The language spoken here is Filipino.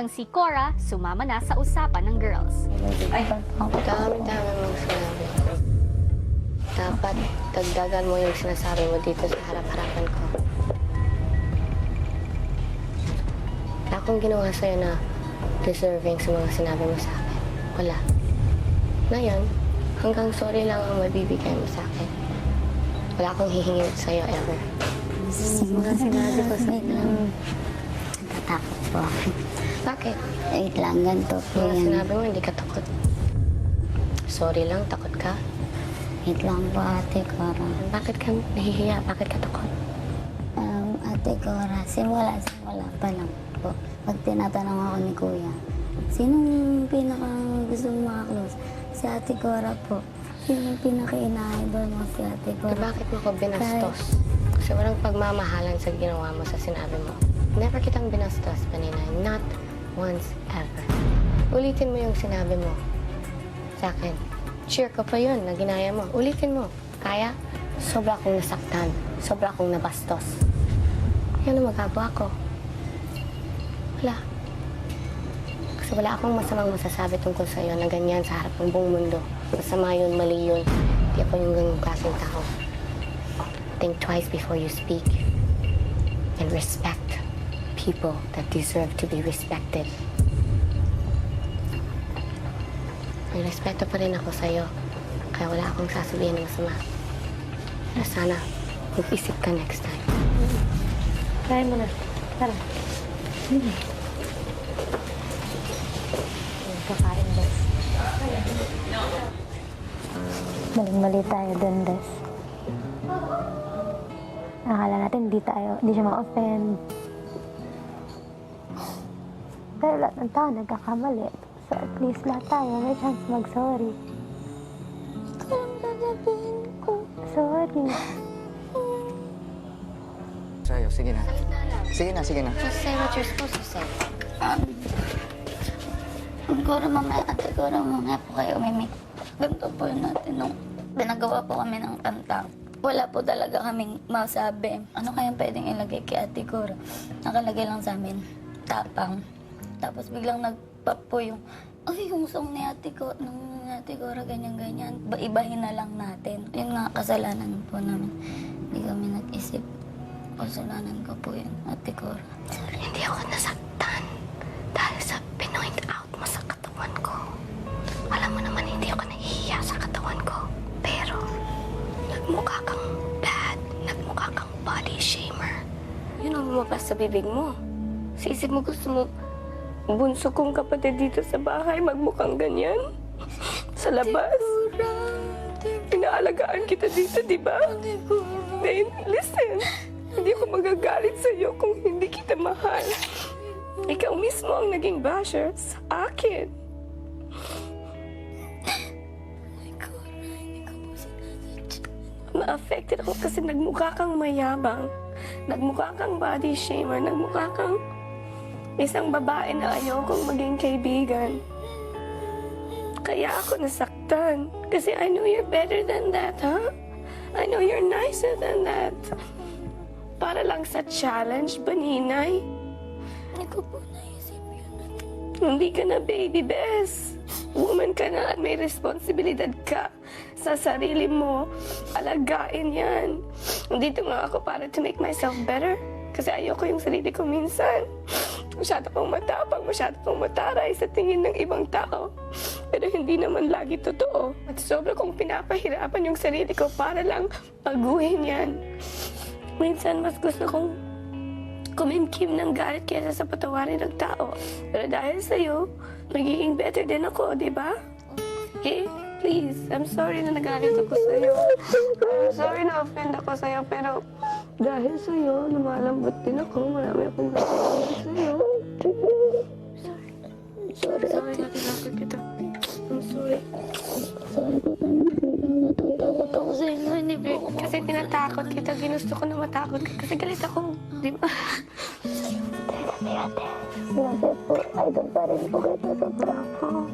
Ang si Cora sumama na sa usapan ng girls. Ay, dami-dami mong sinabi. Dapat dagdagan mo yung sinasabi mo dito sa harap-harapan ko. Wala akong ginawa sa'yo na deserving sa mga sinabi mo sa akin. Wala. Ngayon, hanggang sorry lang ang mabibigay mo sa akin. Wala akong hihingin sa'yo ever. Mga sinabi ko sa Natatakot po ako. Bakit? Wait lang, ganito po yan. sinabi mo, hindi ka takot. Sorry lang, takot ka. Wait lang po, ate Cora. Bakit ka nahihiya? Bakit ka takot? Um, ate Cora, simula, simula pa lang po. Pag tinatanong ako ni Kuya, sinong pinaka gusto mo makaklose? Si ate Cora po. Sinong pinaka-ina-idol mo si ate Eh, Cora? bakit mo ko binastos? Kasi walang pagmamahalan sa ginawa mo sa sinabi mo. Never kitang binastos, Panina. Not once ever. Ulitin mo yung sinabi mo sa akin. Cheer ko pa yun na ginaya mo. Ulitin mo. Kaya? Sobra akong nasaktan. Sobra akong nabastos. Yan ang magagawa ko. Wala. Kasi wala akong masamang masasabi tungkol sa iyo na ganyan sa harap ng buong mundo. Masama yun, mali yun. Hindi ako yung ganung klaseng tao. Think twice before you speak. And respect people that deserve to be respected. May respeto pa rin ako sa'yo. Kaya wala akong sasabihin ng masama. Pero sana, mag-isip ka next time. Try mo na. Tara. Kakain, Bes. Maling-mali tayo dun, Des. Akala natin hindi tayo, hindi siya ma-offend. Pero lahat ng tao nagkakamali. So at least lahat tayo may chance mag-sorry. Anong sasabihin ko? Sorry. Sa'yo, sige na. Sige na, sige na. Just say what you're supposed to say. Um, siguro mamaya, ate Cora, mamaya po kayo umimik. Ganito po yun natin nung pinagawa po kami ng kanta. Wala po talaga kaming masabi. Ano kayang pwedeng ilagay kay ate Cora? Nakalagay lang sa amin, tapang. Tapos biglang nagpap po yung, ay, yung song ni ate ko, nung ni ate Cora, ganyan-ganyan. Ba, ibahin na lang natin. Yun nga, kasalanan po namin. Hindi kami nag-isip. Kasalanan ko po yun, ate Cora. Hindi ako nasaktan dahil sa pinoint out mo sa katawan ko. Alam mo naman, hindi ako nahihiya sa katawan ko. Pero, nagmukha kang bad. Nagmukha kang body shamer. Yun ang lumabas sa bibig mo. Sa isip mo gusto mo, bunso kong kapatid dito sa bahay, magmukhang ganyan. Sa labas. Inaalagaan kita dito, di ba? Then, listen. Hindi ako magagalit sa iyo kung hindi kita mahal. Ikaw mismo ang naging basher sa akin. Na-affected ako kasi nagmukha kang mayabang. Nagmukha kang body shamer. Nagmukha kang isang babae na ayokong maging kaibigan. Kaya ako nasaktan. Kasi I know you're better than that, huh? I know you're nicer than that. Para lang sa challenge, baninay. Hindi ko po naisip yun. Hindi ka na baby best. Woman ka na at may responsibilidad ka sa sarili mo. Alagain yan. Dito nga ako para to make myself better. Kasi ayoko yung sarili ko minsan. Masyado kong matapang, masyado kong mataray sa tingin ng ibang tao. Pero hindi naman lagi totoo. At sobra kong pinapahirapan yung sarili ko para lang paguhin yan. Minsan mas gusto kong kumimkim ng galit kaysa sa patawarin ng tao. Pero dahil sa'yo, magiging better din ako, di ba? Okay? Please, I'm sorry na nagalit ako sa'yo. I'm sorry na offend ako sa'yo, pero dahil sa'yo, lumalambot din ako. Marami akong nagsasabi sa'yo. Sorry, Sorry na tinakot kita. I'm sorry. sorry po tayo. Natatakot ako sa inyo. Hindi Kasi tinatakot kita. Ginusto ko na matakot ka. Kasi galit ako. Di ba? Kasi po, idol pa rin po kita sa bravo.